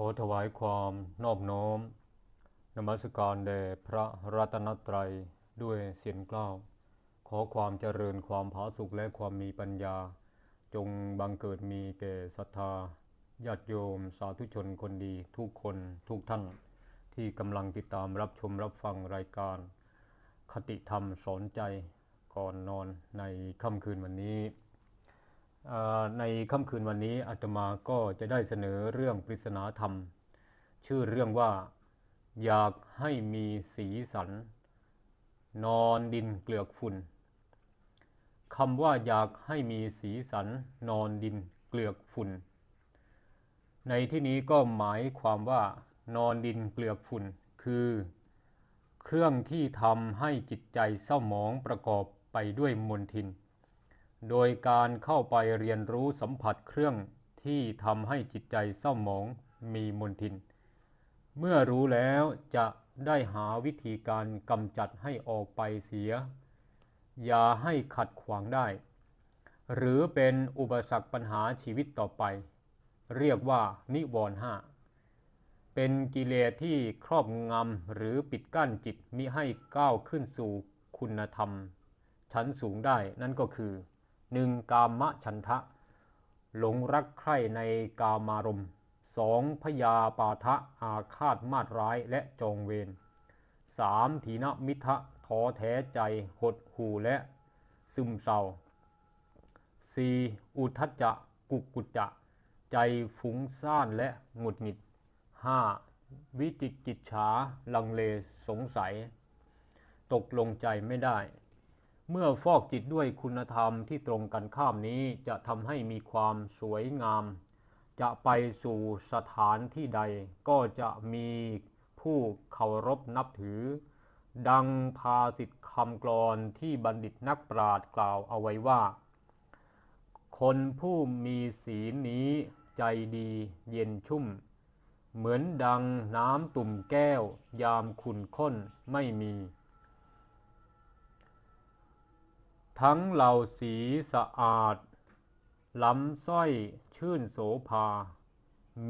ขอถวายความนอบน้อมนมัสการแด่พระรัตนตรัยด้วยเสียงกล้าว ขอความเจริญความผาสุกและความมีปัญญา จงบังเกิดมีแก่ศรัทธาญาติโยมสาธุชนคนดีทุกคนทุกท่าน ที่กำลังติดตามรับชมรับฟังรายการ คติธรรมสอนใจก่อนนอนในค่ำคืนวันนี้ ในค่ำคืนวันนี้อาตมาก็จะได้เสนอเรื่องปริศนาธรรม ชื่อเรื่องว่า อยากให้มีสีสัน นอนดินเกลือกฝุ่นคำว่าอยากให้มีสีสัน นอนดินเกลือกฝุ่น ในที่นี้ก็หมายความว่า นอนดินเกลือกฝุ่น คือ เครื่องที่ทำให้จิตใจเศร้าหมองประกอบไปด้วยมนทิน โดยการเข้าไปเรียนรู้สัมผัสเครื่องที่ทำให้จิตใจเศร้าหมองมีมนทิน เมื่อรู้แล้วจะได้หาวิธีการกำจัดให้ออกไปเสีย อย่าให้ขัดขวางได้ หรือเป็นอุปสรรคปัญหาชีวิตต่อไป เรียกว่านิวรณ์ห้าเป็นกิเลสที่ครอบงำหรือปิดกั้นจิตมิให้ก้าวขึ้นสู่คุณธรรม ชั้นสูงได้นั่นก็คือ 1. กามฉันทะ หลงรักใคร่ในกามารมณ์ 2. พยาปาทะอาฆาตมาดร้ายและจองเวร 3. ถีนมิทะท้อแท้ใจหดหูและซึมเศร้า 4. อุทจจะกุกกุจจะ ใจฟุ้งซ่านและหงุดหงิด 5. วิจิกิจฉาลังเลสงสัย ตกลงใจไม่ได้ เมื่อฟอกจิตด้วยคุณธรรมที่ตรงกันข้ามนี้จะทำให้มีความสวยงาม จะไปสู่สถานที่ใดก็จะมีผู้เคารพนับถือ ดังภาสิทธิคำกลอนที่บัณฑิตนักปราชญ์กล่าวเอาไว้ว่า คนผู้มีศีลนี้ใจดีเย็นชุ่ม เหมือนดังน้ำตุ่มแก้วยามขุ่นข้นไม่มี ทั้งเหล่าสีสะอาด ล้ำสร้อยชื่นโสภา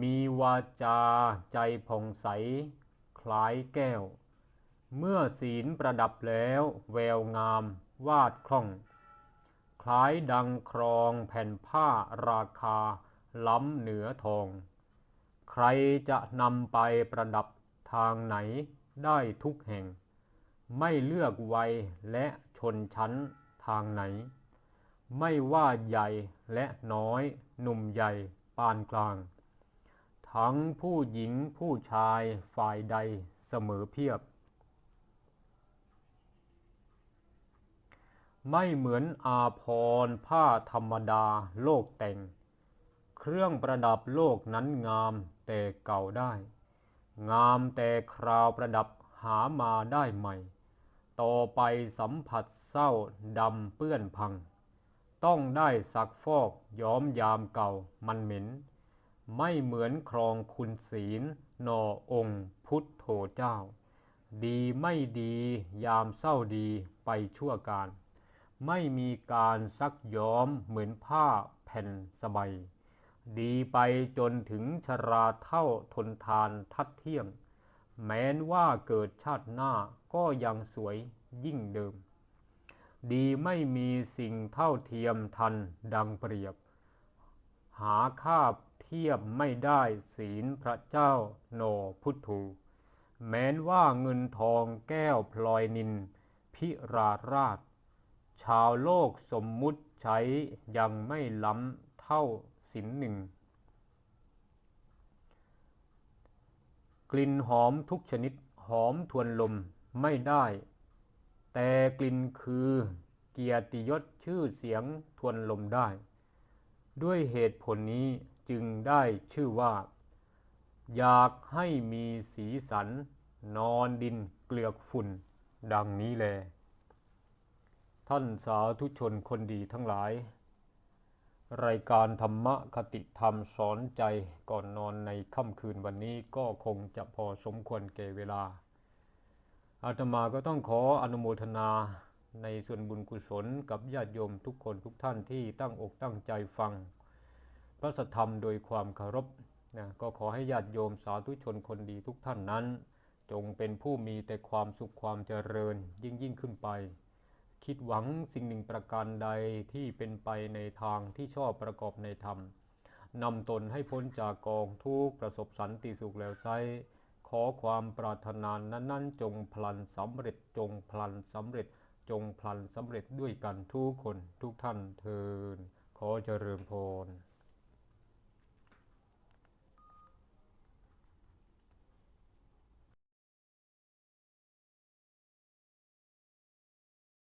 มีวาจาใจผ่องใส คล้ายแก้ว เมื่อศีลประดับแล้วแววงาม วาดคล่อง คล้ายดังครองแผ่นผ้าราคา ล้ำเหนือทอง ใครจะนำไปประดับทางไหนได้ทุกแห่ง ไม่เลือกวัยและชนชั้น ทางไหน ไม่ว่าใหญ่และน้อย หนุ่มใหญ่ปานกลาง ทั้งผู้หญิงผู้ชายฝ่ายใดเสมอเพียบ ไม่เหมือนอาพรผ้าธรรมดาโลกแต่ง เครื่องประดับโลกนั้นงามแต่เก่าได้ งามแต่คราวประดับหามาได้ใหม่ ต่อไปสัมผัสเศร้าดำเปื้อนพัง ต้องได้สักฟอกย้อมยามเก่ามันเหม็น ไม่เหมือนครองคุณศีลนอองค์พุทธโธเจ้า ดีไม่ดียามเศร้าดีไปชั่วการ ไม่มีการซักย้อมเหมือนผ้าแผ่นสบายดีไปจนถึงชราเท่าทนทานทัดเที่ยง แม้นว่าเกิดชาติหน้าก็ยังสวยยิ่งเดิม ดีไม่มีสิ่งเท่าเทียมทันดังเปรียบ หาคาบเทียบไม่ได้ศีลพระเจ้าโนพุทธูแม้นว่าเงินทองแก้วพลอยนิน พิราราช ชาวโลกสมมุติใช้ยังไม่ล้ำเท่าสินหนึ่ง กลิ่นหอมทุกชนิดหอมทวนลมไม่ได้ แต่กลิ่นคือเกียรติยศชื่อเสียงทวนลมได้ ด้วยเหตุผลนี้จึงได้ชื่อว่า อยากให้มีสีสัน นอนดินเกลือกฝุ่น ดังนี้แล ท่านสาธุชนคนดีทั้งหลาย รายการธรรมะคติธรรมสอนใจก่อนนอนในค่ำคืนวันนี้ก็คงจะพอสมควรแก่เวลา อาตมาก็ต้องขออนุโมทนาในส่วนบุญกุศลกับญาติโยมทุกคนทุกท่านที่ตั้งอกตั้งใจฟัง พระสธรรมโดยความเคารพนะก็ขอให้ญาติโยมสาธุชนคนดีทุกท่านนั้น จงเป็นผู้มีแต่ความสุขความเจริญยิ่งยิ่งขึ้นไป คิดหวังสิ่งหนึ่งประการใดที่เป็นไปในทางที่ชอบประกอบในธรรมนำตนให้พ้นจากกองทุกประสบสันติสุขแล้วใช้ขอความปรารถนานั้นๆ จงพลันสำเร็จจงพลันสำเร็จจงพลันสำเร็จด้วยกันทุกคนทุกท่านเทินขอเจริญพร